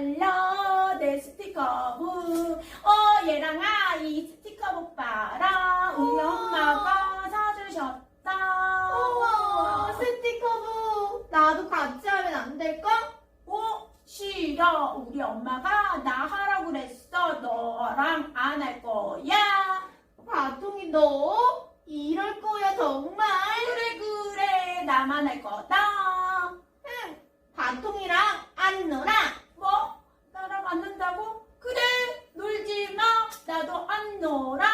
랄라 내 스티커북 어 얘랑 아 이 스티커북 봐라 우리 우와. 엄마가 사주셨다 우와, 스티커북. 나도 같이 하면 안 될까? 어? 싫어 우리 엄마가 나 하라고 그랬어 너랑 안 할 거야 바통이 너? 이럴 거야, 정말? 그래 그래 나만 할 거다 응, 바통이랑 안 놀아. 나도 안 놀아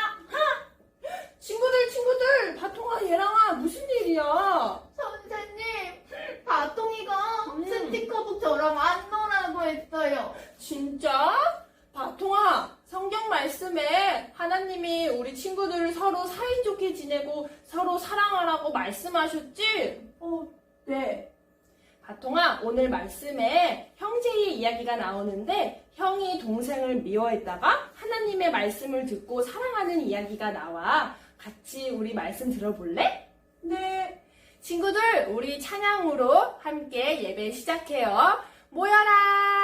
친구들, 친구들, 바통아, 얘랑아, 무슨 일이야? 선생님, 바통이가 음. 스티커북 저랑 안 놀라고 했어요. 진짜? 바통아, 성경 말씀에 하나님이 우리 친구들을 서로 사이좋게 지내고 서로 사랑하라고 말씀하셨지? 어, 네 바통아, 오늘 말씀에 형제의 이야기가 나오는데 형이 동생을 미워했다가 하나님의 말씀을 듣고 사랑하는 이야기가 나와. 같이 우리 말씀 들어볼래? 네. 친구들, 우리 찬양으로 함께 예배 시작해요. 모여라!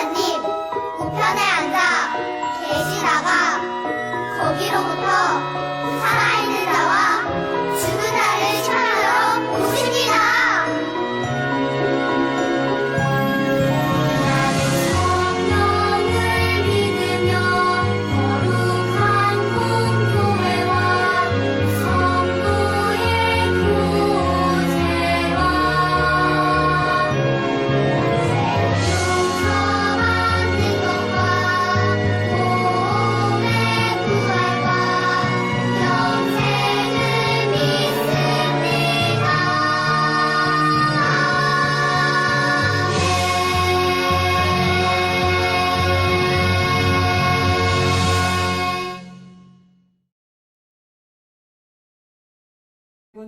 아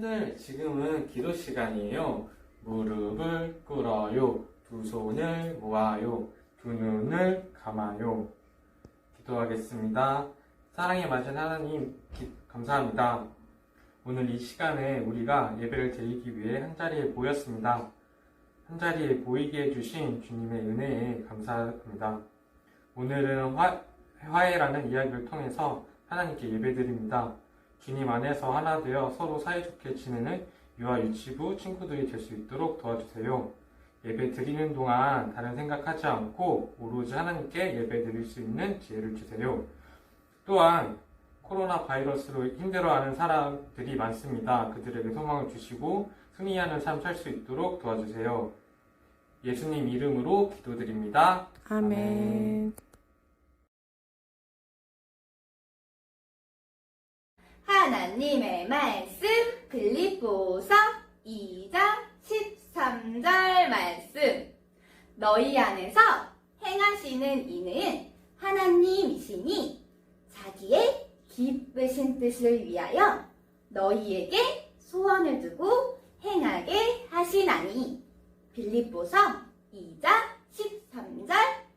친구들, 지금은 기도 시간이에요. 무릎을 꿇어요. 두 손을 모아요. 두 눈을 감아요. 기도하겠습니다. 사랑에 맞은 하나님, 기- 감사합니다. 오늘 이 시간에 우리가 예배를 드리기 위해 한자리에 모였습니다. 한자리에 모이게 해주신 주님의 은혜에 감사합니다. 오늘은 화, 화해라는 이야기를 통해서 하나님께 예배드립니다. 주님 안에서 하나 되어 서로 사이좋게 지내는 유아 유치부 친구들이 될 수 있도록 도와주세요. 예배 드리는 동안 다른 생각하지 않고 오로지 하나님께 예배 드릴 수 있는 지혜를 주세요. 또한 코로나 바이러스로 힘들어하는 사람들이 많습니다. 그들에게 소망을 주시고 승리하는 삶 살 수 있도록 도와주세요. 예수님 이름으로 기도드립니다. 아멘. 하나님의 말씀 빌립보서 2장 13절 말씀. 너희 안에서 행하시는 이는 하나님이시니 자기의 기쁘신 뜻을 위하여 너희에게 소원을 두고 행하게 하시나니. 빌립보서 2장 13절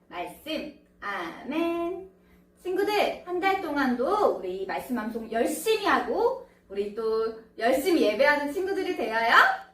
말씀. 아멘 동안도 우리 말씀 방송 열심히 하고 우리 또 열심히 예배하는 친구들이 되어요.